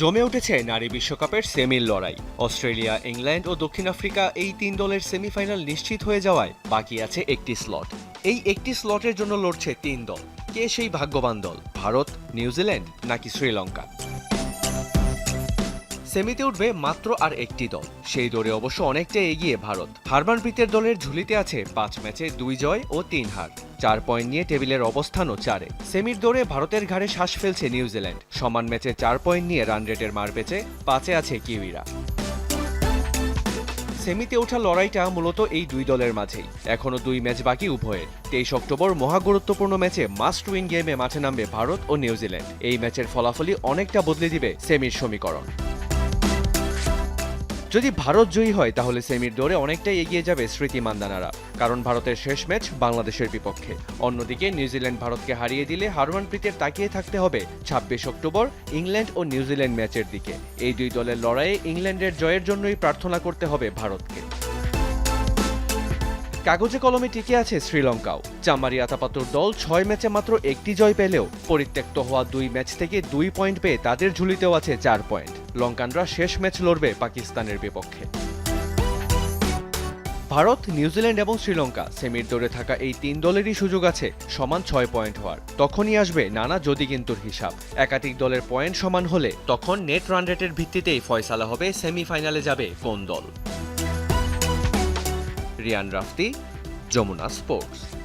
জমে উঠেছে নারী বিশ্বকাপের সেমির লড়াই। অস্ট্রেলিয়া, ইংল্যান্ড ও দক্ষিণ আফ্রিকা এই তিন দলের সেমিফাইনাল নিশ্চিত হয়ে যাওয়ায় বাকি আছে একটি স্লট। এই একটি স্লটের জন্য লড়ছে তিন দল। কে সেই ভাগ্যবান দল? ভারত, নিউজিল্যান্ড নাকি শ্রীলঙ্কা? সেমিতে উঠবে মাত্র আর একটি দল। সেই দৌড়ে অবশ্য অনেকটা এগিয়ে ভারত। হারমানপ্রীতের দলের ঝুলিতে আছে পাঁচ ম্যাচে দুই জয় ও তিন হার। চার পয়েন্ট নিয়ে টেবিলের অবস্থানও চারে। সেমির দৌড়ে ভারতের ঘাড়ে শ্বাস ফেলছে নিউজিল্যান্ড। সমান ম্যাচে চার পয়েন্ট নিয়ে রান রেটের মার পেছে পাঁচে আছে কিউইরা। সেমিতে ওঠা লড়াইটা মূলত এই দুই দলের মাঝেই। এখনও দুই ম্যাচ বাকি উভয়ের। তেইশ অক্টোবর মহা গুরুত্বপূর্ণ ম্যাচে মাস্ট উইন গেমে মাঠে নামবে ভারত ও নিউজিল্যান্ড। এই ম্যাচের ফলাফলই অনেকটা বদলে দিবে সেমির সমীকরণ। যদি ভারত জয়ী হয়, তাহলে সেমির দৌড়ে অনেকটাই এগিয়ে যাবে স্মৃতি মান্দানারা, কারণ ভারতের শেষ ম্যাচ বাংলাদেশের বিপক্ষে। অন্যদিকে, নিউজিল্যান্ড ভারতকে হারিয়ে দিলে হারমানপ্রীতের তাকিয়ে থাকতে হবে ছাব্বিশ অক্টোবর ইংল্যান্ড ও নিউজিল্যান্ড ম্যাচের দিকে। এই দুই দলের লড়াইয়ে ইংল্যান্ডের জয়ের জন্যই প্রার্থনা করতে হবে ভারতকে। কাগজে কলমে টিকে আছে শ্রীলঙ্কাও। চামারি আতাপাতুর দল ছয় ম্যাচে মাত্র একটি জয় পেলেও, পরিত্যক্ত হওয়া দুই ম্যাচ থেকে দুই পয়েন্ট পেয়ে তাদের ঝুলিতেও আছে চার পয়েন্ট। লঙ্কানরা শেষ ম্যাচ লড়বে পাকিস্তানের বিপক্ষে। ভারত, নিউজিল্যান্ড এবং শ্রীলঙ্কা সেমির দৌড়ে থাকা এই তিন দলেরই সুযোগ আছে, সমান ছয় পয়েন্ট হওয়ার। তখনই আসবে নানা যদি কিন্তুর হিসাব। একাধিক দলের পয়েন্ট সমান হলে তখন নেট রান রেটের ভিত্তিতেই ফয়সালা হবে, সেমিফাইনালে যাবে কোন দল। রিয়ান রাফতি, যমুনা স্পোর্টস।